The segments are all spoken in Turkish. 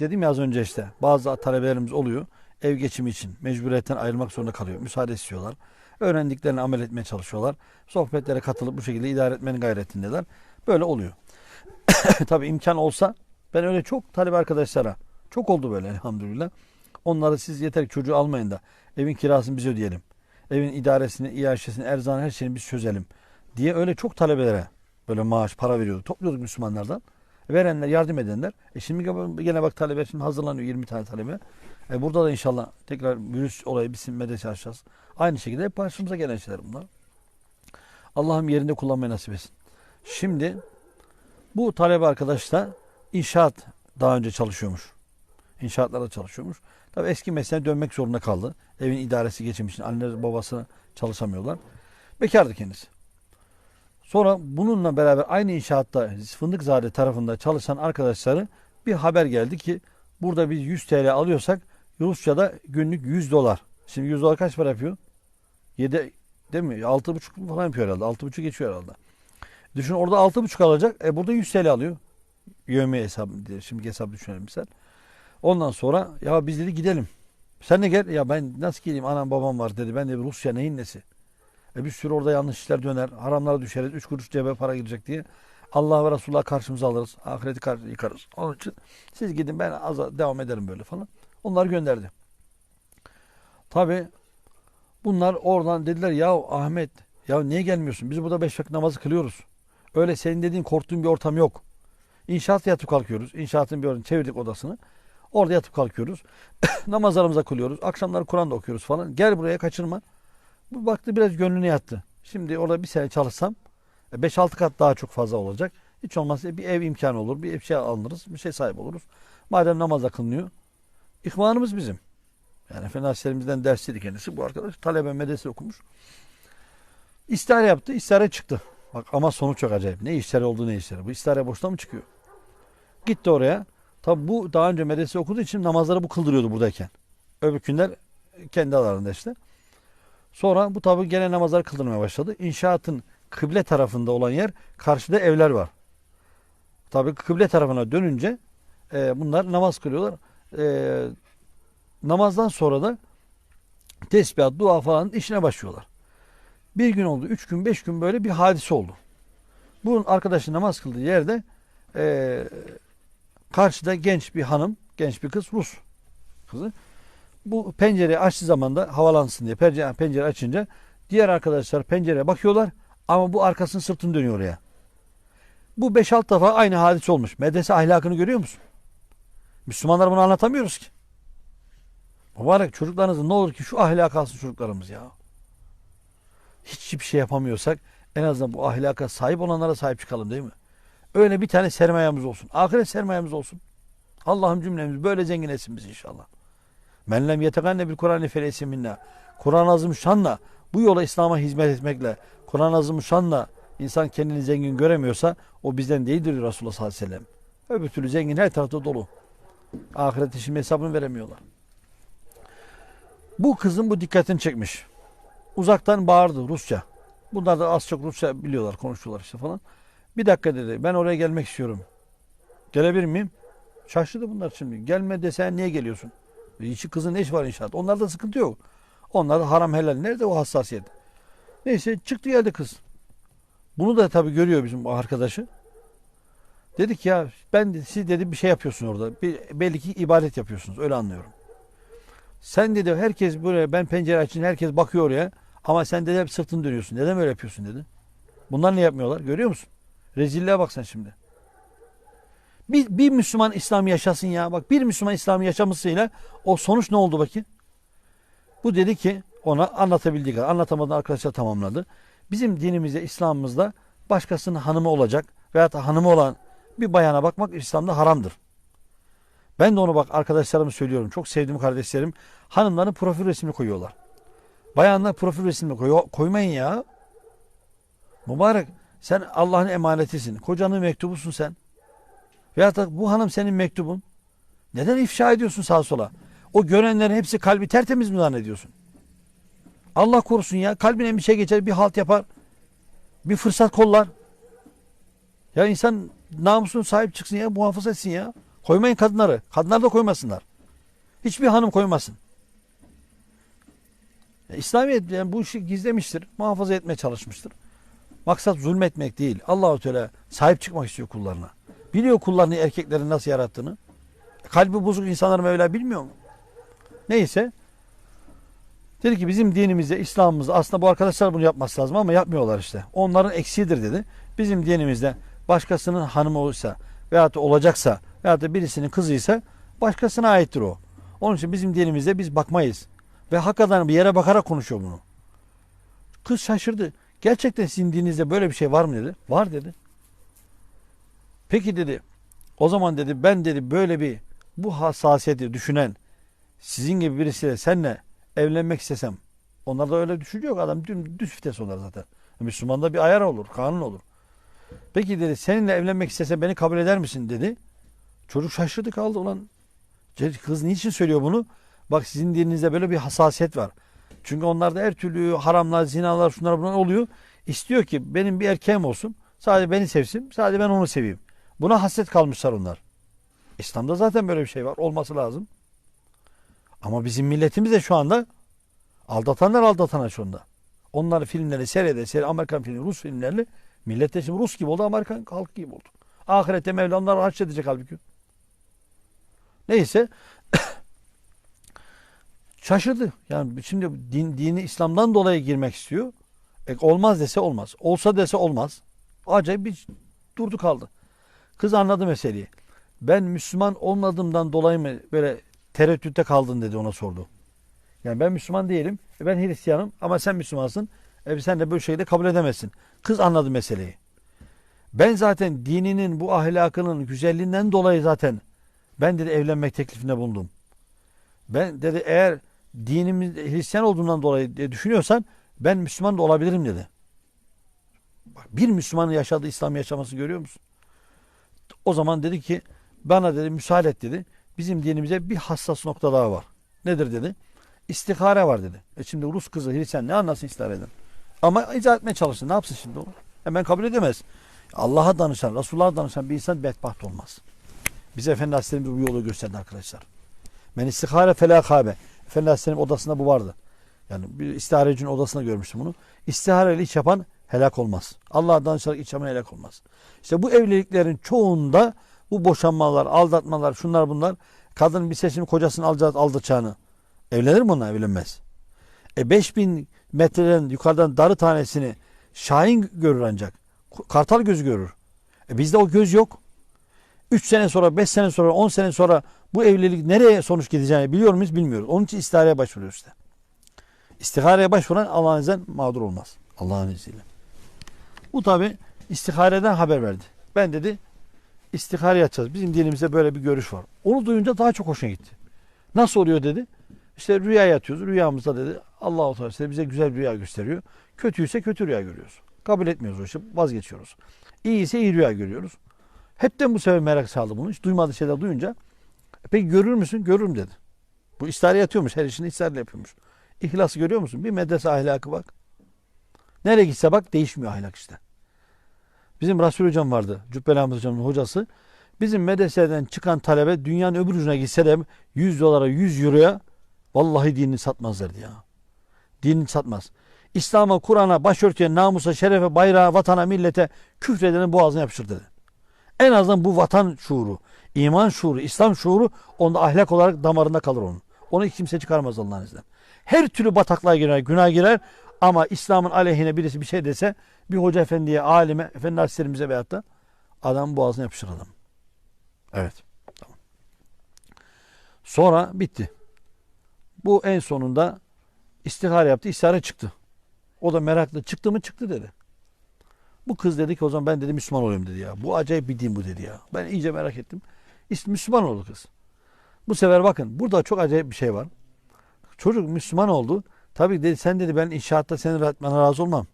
Dedim ya az önce işte bazı talebelerimiz oluyor. Ev geçimi için mecburiyetten ayrılmak zorunda kalıyor. Müsaade istiyorlar. Öğrendiklerini amel etmeye çalışıyorlar. Sohbetlere katılıp bu şekilde idare etmenin gayretindeler. Böyle oluyor. Tabii imkan olsa ben öyle çok talebe arkadaşlara çok oldu böyle elhamdülillah. Onları siz yeter çocuğu almayın da evin kirasını biz ödeyelim. Evin idaresini, iaşesini, erzağını her şeyini biz çözelim diye öyle çok talebelere böyle maaş, para veriyorduk. Topluyorduk Müslümanlardan. Verenler, yardım edenler. E şimdi gene bak talebe şimdi hazırlanıyor 20 tane talebe. E burada da inşallah tekrar virüs olayı bitsin medrese açacağız. Aynı şekilde hep başımıza gelen şeyler bunlar. Allah'ım yerinde kullanmayı nasip etsin. Şimdi bu talebe arkadaş da inşaat daha önce çalışıyormuş. İnşaatlarda çalışıyormuş. Tabii eski mesleğine dönmek zorunda kaldı. Evin idaresi geçim için. Anneleri babası çalışamıyorlar. Bekardı kendisi. Sonra bununla beraber aynı inşaatta Fındıkzade tarafında çalışan arkadaşları bir haber geldi ki burada biz 100 TL alıyorsak Rusya'da günlük 100 dolar. Şimdi 100 dolar kaç para yapıyor? 7 değil mi? 6,5 falan yapıyor herhalde. 6,5 geçiyor herhalde. Düşün orada 6,5 alacak. E burada 100 TL alıyor. Yövme hesabı diye. Şimdi hesap düşünelim misal. Ondan sonra ya biz dedi gidelim. Sen de gel. Ya ben nasıl geleyim? Anam babam var dedi. Ben de Rusya neyin nesi? E bir sürü orada yanlış işler döner. Haramlara düşeriz. Üç kuruş cebe para girecek diye. Allah ve Resulullah karşımıza alırız. Ahireti kar- yıkarız. Onun için siz gidin ben az devam ederim böyle falan. Onları gönderdi. Tabi bunlar oradan dediler ya Ahmet ya niye gelmiyorsun? Biz burada beş vakit namazı kılıyoruz. Öyle senin dediğin korktuğun bir ortam yok. İnşaat yatıp kalkıyoruz. İnşaatın bir odanı çevirdik odasını. Orada yatıp kalkıyoruz. Namazlarımıza kılıyoruz. Akşamları Kur'an da okuyoruz falan. Gel buraya kaçırma. Bu baktı biraz gönlüne yattı. Şimdi orada bir sene çalışsam 5-6 kat daha çok fazla olacak. Hiç olmazsa bir ev imkanı olur. Bir şey alırız. Bir şey sahip oluruz. Madem namaz da kılınıyor. İhvanımız bizim. Yani fenasilerimizden dersliydi kendisi. Bu arkadaş talebe medrese okumuş. İstihare yaptı. İstihare çıktı. Bak ama sonuç çok acayip. Ne işleri oldu ne işleri. Bu istihare boşta mı çıkıyor? Gitti oraya. Tabi bu daha önce medrese okuduğu için namazları bu kıldırıyordu buradayken. Öbür günler kendi aralarında işte. Sonra bu tabi gene namazlar kıldırmaya başladı. İnşaatın kıble tarafında olan yer karşıda evler var. Tabi kıble tarafına dönünce e, bunlar namaz kılıyorlar. E, namazdan sonra da tesbihat, dua falan işine başlıyorlar. Bir gün oldu, üç gün, beş gün böyle bir hadise oldu. Bunun arkadaşı namaz kıldığı yerde e, karşıda genç bir hanım, genç bir kız, Rus kızı. Bu pencereyi açtığı zaman da havalansın diye pencere, pencere açınca diğer arkadaşlar pencereye bakıyorlar ama bu arkasını sırtını dönüyor oraya. Bu 5-6 defa aynı hadise olmuş. Medrese ahlakını görüyor musun? Müslümanlar bunu anlatamıyoruz ki. Mübarek çocuklarınızın ne olur ki şu ahlak alsın çocuklarımız ya. Hiçbir şey yapamıyorsak en azından bu ahlaka sahip olanlara sahip çıkalım değil mi? Öyle bir tane sermayemiz olsun. Ahiret sermayemiz olsun. Allah'ım cümlemiz böyle zengin etsin biz inşallah. Men lem yeteganne bil Kur'an feleysi minna. Kur'an azimüşşanla bu yola İslam'a hizmet etmekle Kur'an azimüşşanla insan kendini zengin göremiyorsa o bizden değildir Resulullah sallallahu aleyhi ve sellem. Öbür türlü zengin her tarafta dolu. Ahiret için hesabını veremiyorlar. Bu kızın bu dikkatini çekmiş. Uzaktan bağırdı Rusça. Bunlar da az çok Rusça biliyorlar, konuşuyorlar işte falan. Bir dakika dedi. Ben oraya gelmek istiyorum. Gelebilir miyim? Şaşırdı bunlar şimdi. Gelme desen niye geliyorsun? İçi kızın ne iş var inşaat? Onlarda sıkıntı yok. Onlar haram helal. Nerede o hassasiyet? Neyse çıktı geldi kız. Bunu da tabii görüyor bizim arkadaşı. Dedik ya ben de, siz dedi bir şey yapıyorsun orada. Bir, belli ki ibadet yapıyorsunuz. Öyle anlıyorum. Sen dedi herkes böyle ben pencere açınca herkes bakıyor oraya. Ama sen dedi hep sırtını dönüyorsun. Neden böyle yapıyorsun dedi. Bunlar ne yapmıyorlar? Görüyor musun? Rezilliğe bak sen şimdi. Bir, bir Müslüman İslam yaşasın ya. Bak bir Müslüman İslam yaşamasıyla o sonuç ne oldu bakayım? Bu dedi ki ona anlatabildiği kadar. Anlatamadan arkadaşlar tamamladı. Bizim dinimizde, İslam'ımızda başkasının hanımı olacak veyahut da hanımı olan bir bayana bakmak İslam'da haramdır. Ben de onu bak arkadaşlarıma söylüyorum. Çok sevdiğim kardeşlerim hanımların profil resmini koyuyorlar. Bayanlar profil resmini koyuyor. Koymayın ya. Mübarek sen Allah'ın emanetisin. Kocanın mektubusun sen. Veyahut da bu hanım senin mektubun. Neden ifşa ediyorsun sağa sola? O görenlerin hepsi kalbi tertemiz mi zannediyorsun? Allah korusun ya. Kalbine bir şey geçer, bir halt yapar. Bir fırsat kollar. Ya insan namusuna sahip çıksın ya, muhafaza etsin ya. Koymayın kadınları. Kadınlar da koymasınlar. Hiçbir hanım koymasın. Ya İslamiyet yani bu işi gizlemiştir. Muhafaza etmeye çalışmıştır. Maksat zulmetmek değil. Allahu Teala sahip çıkmak istiyor kullarına. Biliyor kullarını erkeklerin nasıl yarattığını. Kalbi bozuk insanları Mevla bilmiyor mu? Neyse. Dedi ki bizim dinimizde, İslam'ımızda aslında bu arkadaşlar bunu yapması lazım ama yapmıyorlar işte. Onların eksiğidir dedi. Bizim dinimizde başkasının hanımı olursa veyahut da olacaksa veyahut da birisinin kızıysa başkasına aittir o. Onun için bizim dinimizde biz bakmayız. Ve hakikaten bir yere bakarak konuşuyor bunu. Kız şaşırdı. Gerçekten sizin dininizde böyle bir şey var mı dedi. Var dedi. Peki dedi. O zaman dedi ben dedi böyle bir bu hassasiyeti düşünen sizin gibi birisiyle senle evlenmek istesem onlar da öyle düşünüyor adam dün düz vites onlar zaten. Müslümanda bir ayar olur, kanun olur. Peki dedi seninle evlenmek istesem beni kabul eder misin dedi. Çocuk şaşırdı kaldı ulan. Kız niçin söylüyor bunu? Bak sizin dininizde böyle bir hassasiyet var. Çünkü onlarda her türlü haramlar, zinalar, şunlar bunlar oluyor. İstiyor ki benim bir erkeğim olsun. Sadece beni sevsin. Sadece ben onu seveyim. Buna hasret kalmışlar onlar. İslam'da zaten böyle bir şey var. Olması lazım. Ama bizim milletimiz de şu anda aldatanlar aldatana şu anda. Onları filmleri seyrede seyrede Amerikan filmi, Rus filmlerle millet de şimdi Rus gibi oldu, Amerikan halk gibi oldu. Ahirette Mevla onları haşredecek halbuki. Neyse şaşırdı. Yani şimdi din, dini İslam'dan dolayı girmek istiyor. E, olmaz dese olmaz. Olsa dese olmaz. Acayip bir durdu kaldı. Kız anladı meseleyi. Ben Müslüman olmadığımdan dolayı mı böyle tereddütte kaldın dedi ona sordu. Yani ben Müslüman değilim. E, ben Hristiyanım ama sen Müslümansın. E, sen de böyle şeyi de kabul edemezsin. Kız anladı meseleyi. Ben zaten dininin bu ahlakının güzelliğinden dolayı zaten ben dedi evlenmek teklifinde bulundum. Ben dedi eğer dinimiz Hristiyan olduğundan dolayı diye düşünüyorsan ben Müslüman da olabilirim dedi. Bir Müslümanın yaşadığı İslam yaşaması görüyor musun? O zaman dedi ki bana dedi müsaade et dedi. Bizim dinimize bir hassas nokta daha var. Nedir dedi? İstihare var dedi. E şimdi Rus kızı Hristiyan ne anlasın istihareden? Ama izah etmeye çalışsın. Ne yapsın şimdi o? Hemen kabul edemez. Allah'a danışan, Resulullah'a danışan bir insan bedbaht olmaz. Bize Efendi Aleyhisselam bu yolu gösterdi arkadaşlar. Men istihare felakabe. Efendi Aleyhisselam odasında bu vardı. Yani bir istiharecinin odasında görmüştüm bunu. İstihareyle iş yapan helak olmaz. Allah'a danışarak iç yapan helak olmaz. İşte bu evliliklerin çoğunda bu boşanmalar, aldatmalar, şunlar bunlar kadın bir seçim kocasını alacak aldatacağını evlenir mi onunla evlenmez. E 5000 metreden yukarıdan darı tanesini Şahin görür ancak. Kartal gözü görür. E bizde o göz yok. 3 sene sonra, 5 sene sonra, 10 sene sonra bu evlilik nereye sonuç gideceğini biliyor muyuz? Bilmiyoruz. Onun için istihareye başvuruyoruz işte. İstihareye başvuran Allah'ın izniyle mağdur olmaz. Allah'ın izniyle. Bu tabi istihareden haber verdi. Ben dedi istihare yapacağız. Bizim dinimizde böyle bir görüş var. Onu duyunca daha çok hoşuna gitti. Nasıl oluyor dedi. İşte rüya yatıyoruz. Rüyamızda dedi Allah-u Teala size bize güzel rüya gösteriyor. Kötüyse kötü rüya görüyoruz. Kabul etmiyoruz o işi. Vazgeçiyoruz. İyi ise iyi rüya görüyoruz. Hepten bu sefer merak saldı bunu. Hiç duymadığı şeyler duyunca "E peki görür müsün? Görürüm dedi. Bu istihare yatıyormuş. Her işini istihare yapıyormuş. İhlası görüyor musun? Bir medrese ahlakı bak. Nereye gitse bak değişmiyor ahlak işte. Bizim Resul Hocam vardı. Cübbeli Ahmet Hocam'ın hocası. Bizim medreseden çıkan talebe dünyanın öbür ucuna gitse de 100 dolara 100 euroya vallahi dinini satmazlardı ya. Dinini satmaz. İslam'a, Kur'an'a, başörtüye, namusa, şerefe, bayrağa, vatana, millete küfredenin boğazına yapışır dedi. En azından bu vatan şuuru, iman şuuru, İslam şuuru onda ahlak olarak damarında kalır onun. Onu kimse çıkarmaz Allah'ın izniyle. Her türlü bataklığa girer, günah girer ama İslam'ın aleyhine birisi bir şey dese bir hoca efendiye, alime, efendi asislerimize veyahut da adam boğazına yapışır adam. Evet. Tamam. Sonra bitti. Bu en sonunda istihare yaptı. İstihare çıktı. O da meraklı. Çıktı mı çıktı dedi. Bu kız dedi ki o zaman ben dedi Müslüman olayım dedi ya. Bu acayip bir din bu dedi ya. Ben iyice merak ettim. Müslüman oldu kız. Bu sefer bakın burada çok acayip bir şey var. Çocuk Müslüman oldu. Tabii dedi sen dedi ben inşaatta senin öğretmene razı olmam.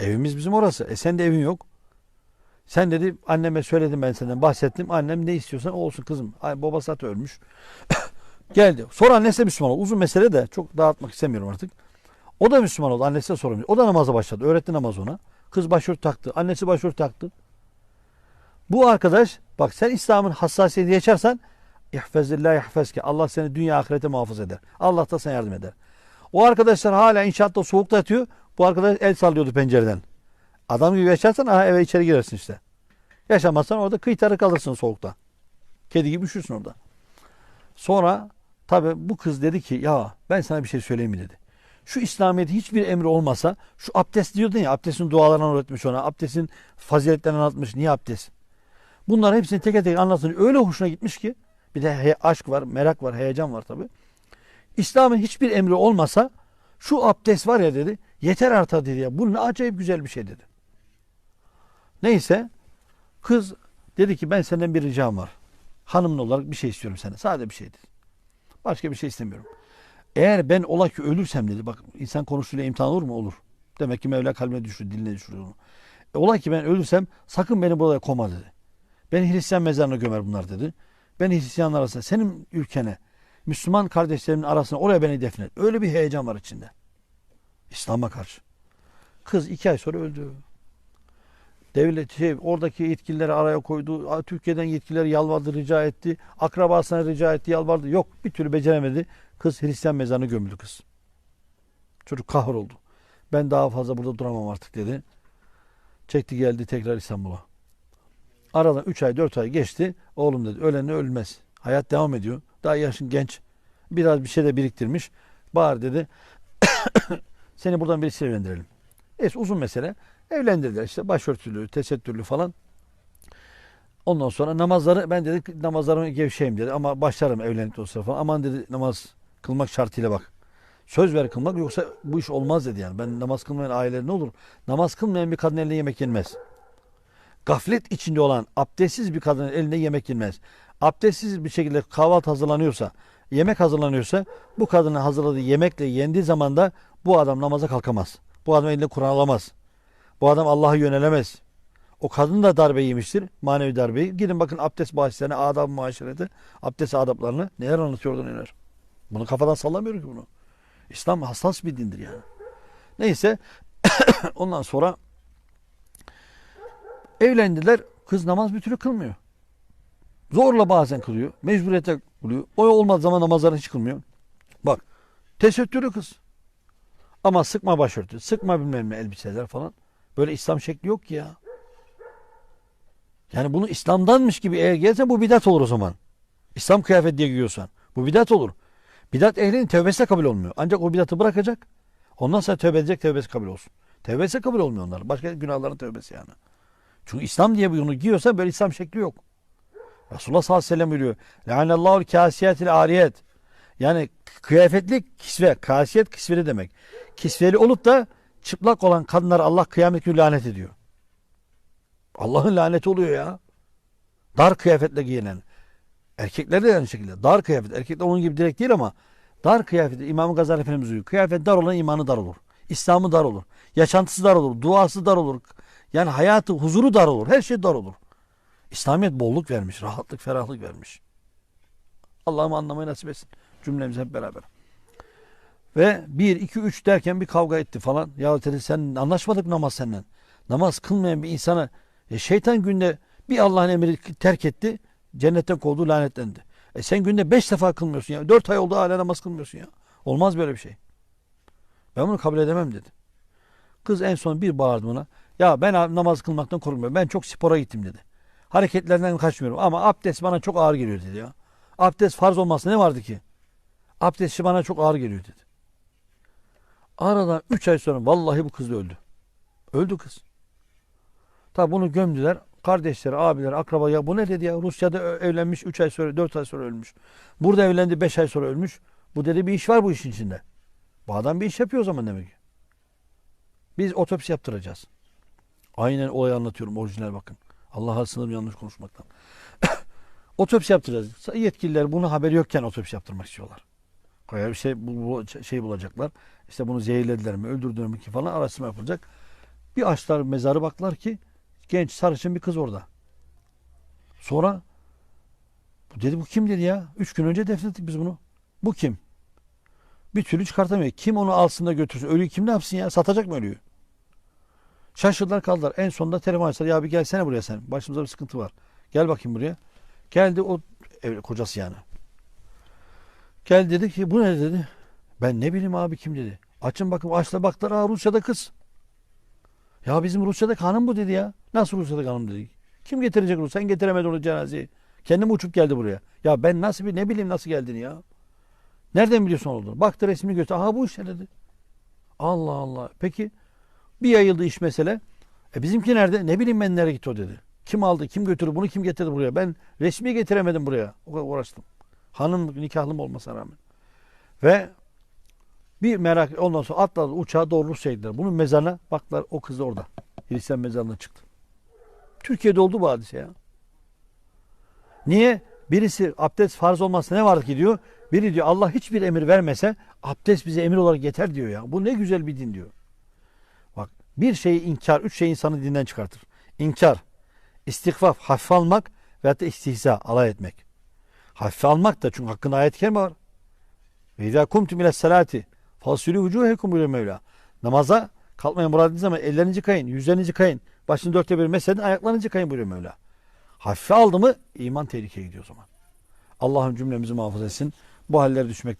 Evimiz bizim orası. E sen de evin yok. Sen dedi anneme söyledim ben senden bahsettim. Annem ne istiyorsan olsun kızım. Ay, babası zaten ölmüş. Geldi. Sonra annesi Müslüman oldu. Uzun mesele de çok dağıtmak istemiyorum artık. O da Müslüman oldu. Annesi de sorumlu. O da namaza başladı. Öğretti namaz ona. Kız başörtü taktı. Annesi başörtü taktı. Bu arkadaş Bak sen İslam'ın hassasiyeti yaşarsan ihfezillah yahfezke. Allah seni dünya ahirete muhafaza eder. Allah da sana yardım eder. O arkadaşlar hala inşaatta soğukta yatıyor. Bu arkadaş el sallıyordu pencereden. Adam gibi yaşarsan aha eve içeri girersin işte. Yaşamazsan orada kıytarı kalırsın soğukta. Kedi gibi üşürsün orada. Sonra tabi bu kız dedi ki ya ben sana bir şey söyleyeyim mi dedi. Şu İslamiyet'in hiçbir emri olmasa şu abdest diyordun ya abdestin dualarını öğretmiş ona. Abdestin faziletlerini anlatmış. Niye abdest? Bunlar hepsini teker teker anlatın. Öyle hoşuna gitmiş ki bir de aşk var, merak var, heyecan var tabi. İslam'ın hiçbir emri olmasa şu abdest var ya dedi. Yeter artar dedi ya. Bu ne acayip güzel bir şey dedi. Neyse kız dedi ki ben senden bir ricam var. Hanımın olarak bir şey istiyorum senden. Sade bir şey dedi. Başka bir şey istemiyorum. Eğer ben ola ki ölürsem dedi. Bak insan konuşuyla imtihan olur mu? Olur. Demek ki Mevla kalbine düşürür, diline düşürür onu. E, ola ki ben ölürsem sakın beni buraya koma dedi. Beni Hristiyan mezarına gömer bunlar dedi. Beni Hristiyanlar arasında senin ülkene Müslüman kardeşlerimin arasına oraya beni defnet. Öyle bir heyecan var içinde. İslam'a karşı. Kız iki ay sonra öldü. Devlet şey, oradaki yetkilileri araya koydu. Türkiye'den yetkilileri yalvardı, rica etti. Akrabasına rica etti, yalvardı. Yok bir türlü beceremedi. Kız Hristiyan mezarına gömüldü kız. Çocuk kahroldu. Ben daha fazla burada duramam artık dedi. Çekti geldi tekrar İstanbul'a. Aradan 3 ay 4 ay geçti. Oğlum dedi ölenle ölmez. Hayat devam ediyor. Daha yaşın genç. Biraz bir şey de biriktirmiş. Bağır dedi. Seni buradan birisiyle evlendirelim. Es uzun mesele. Evlendirdiler işte başörtülü, tesettürlü falan. Ondan sonra namazları ben dedi namazlarımı gevşeyim dedi ama başlarım evlendikten sonra falan. Aman dedi namaz kılmak şartıyla bak. Söz ver kılmak yoksa bu iş olmaz dedi yani. Ben namaz kılmayan aileler ne olur? Namaz kılmayan bir kadın eline yemek yenmez. Gaflet içinde olan abdestsiz bir kadının eline yemek yenmez. Abdestsiz bir şekilde kahvaltı hazırlanıyorsa, yemek hazırlanıyorsa bu kadının hazırladığı yemekle yendiği zaman da bu adam namaza kalkamaz. Bu adam elinde Kur'an alamaz. Bu adam Allah'a yönelemez. O kadın da darbe yemiştir. Manevi darbeyi. Gidin bakın abdest bahislerine, adab muaşereti, abdest adaplarını neler anlatıyordu neler. Bunu kafadan sallamıyorum ki bunu. İslam hassas bir dindir yani. Neyse ondan sonra evlendiler. Kız namaz bir türlü kılmıyor. Zorla bazen kılıyor. Mecburiyete kılıyor. O olmadığı zaman namazları hiç kılmıyor. Bak tesettürlü kız. Ama sıkma başörtü, sıkma bilmem ne elbiseler falan. Böyle İslam şekli yok ki ya. Yani bunu İslam'danmış gibi eğer gelirse bu bidat olur o zaman. İslam kıyafet diye giyiyorsan. Bu bidat olur. Bidat ehlinin tövbesi kabul olmuyor. Ancak o bidatı bırakacak. Ondan sonra tövbe edecek tövbesi kabul olsun. Tövbesi kabul olmuyor onlar. Başka günahların tövbesi yani. Çünkü İslam diye bunu giyiyorsan böyle İslam şekli yok. Resulullah sallallahu aleyhi ve sellem buyuruyor. Lanallahu kasiyetil ariyet. Yani kıyafetli kisve, kasiyet kisveli demek. Kisveli olup da çıplak olan kadınlar Allah kıyamet günü lanet ediyor. Allah'ın laneti oluyor ya. Dar kıyafetle giyinen. Erkekler de aynı şekilde. Dar kıyafet. Erkekler onun gibi direkt değil ama dar kıyafet. İmam Gazali Efendimiz diyor. Kıyafet dar olan imanı dar olur. İslamı dar olur. Yaşantısı dar olur. Duası dar olur. Yani hayatı, huzuru dar olur. Her şey dar olur. İslamiyet bolluk vermiş. Rahatlık, ferahlık vermiş. Allah'ım anlamayı nasip etsin. Cümlemiz hep beraber. Ve 1, 2, 3 derken bir kavga etti falan. Ya dedi sen anlaşmadık namaz senden. Namaz kılmayan bir insana e, şeytan günde bir Allah'ın emri terk etti. Cennetten kovdu lanetlendi. E sen günde 5 defa kılmıyorsun ya. 4 ay oldu hala namaz kılmıyorsun ya. Olmaz böyle bir şey. Ben bunu kabul edemem dedi. Kız en son bir bağırdı ona. Ya ben namaz kılmaktan korkmuyorum. Ben çok spora gittim dedi. Hareketlerden kaçmıyorum ama abdest bana çok ağır geliyor dedi ya. Abdest farz olmasa ne vardı ki? Abdesti bana çok ağır geliyor dedi. Aradan 3 ay sonra vallahi bu kız öldü. Öldü kız. Tabi bunu gömdüler. Kardeşleri, abileri, akraba ya bu ne dedi ya? Rusya'da evlenmiş 3 ay sonra, 4 ay sonra ölmüş. Burada evlendi 5 ay sonra ölmüş. Bu dedi bir iş var bu işin içinde. Bu adam bir iş yapıyor o zaman demek ki. Biz otopsi yaptıracağız. Aynen olayı anlatıyorum orijinal bakın. Allah'a sınırım yanlış konuşmaktan. otopsi yaptıracağız. Yetkililer bunu haberi yokken otopsi yaptırmak istiyorlar. Koyar bir şey, bu, bu- şey bulacaklar. İşte bunu zehirlediler mi, öldürdüler mi ki falan araştırma yapılacak. Bir açtılar mezarı baktılar ki genç sarışın bir kız orada. Sonra bu dedi bu kim dedi ya? Üç gün önce defnettik biz bunu. Bu kim? Bir türlü çıkartamıyor. Kim onu alsın da götürsün? Ölüyü kim ne yapsın ya? Satacak mı ölüyü? Şaşırdılar kaldılar. En sonunda telefon açtılar. Ya bir gelsene buraya sen. Başımıza bir sıkıntı var. Gel bakayım buraya. Geldi o ev, kocası yani. Gel dedi ki bu ne dedi. Ben ne bileyim abi kim dedi. Açın bakın açla baktılar. Aa Rusya'da kız. Ya bizim Rusya'da hanım bu dedi ya. Nasıl Rusya'da hanım dedi. Kim getirecek onu? Sen getiremedin onu cenazeyi. Kendim uçup geldi buraya. Ya ben nasıl bir ne bileyim nasıl geldiğini ya. Nereden biliyorsun olduğunu? Baktı resmini göster. Aha bu işte dedi. Allah Allah. Peki bir yayıldı iş mesele. E bizimki nerede? Ne bileyim ben nereye gitti o dedi. Kim aldı, kim götürdü, bunu kim getirdi buraya? Ben resmi getiremedim buraya. O kadar uğraştım. Hanım nikahlım olmasına rağmen. Ve bir merak ondan sonra atladı uçağa doğru gittiler. Bunun mezarına baktılar o kız da orada. Hristiyan mezarına çıktı. Türkiye'de oldu bu hadise ya. Niye? Birisi abdest farz olmazsa ne vardı ki diyor. Biri diyor Allah hiçbir emir vermese abdest bize emir olarak yeter diyor ya. Bu ne güzel bir din diyor. Bir şeyi inkar, üç şey insanı dinden çıkartır. İnkar, istikfaf, hafife almak ve hatta istihza, alay etmek. Hafife almak da çünkü hakkında ayet-i kerime var. Ve izâ kumtum ile salati fasulü vücuhekum buyuruyor Mevla. Namaza kalkmaya murad ettiğiniz zaman ellerinizi kayın, yüzlerinizi kayın. Başını dörtte bir mesledin, ayaklarınızı kayın buyuruyor Mevla. Hafife aldı mı iman tehlikeye gidiyor o zaman. Allah'ım cümlemizi muhafaza etsin. Bu hallere düşmekten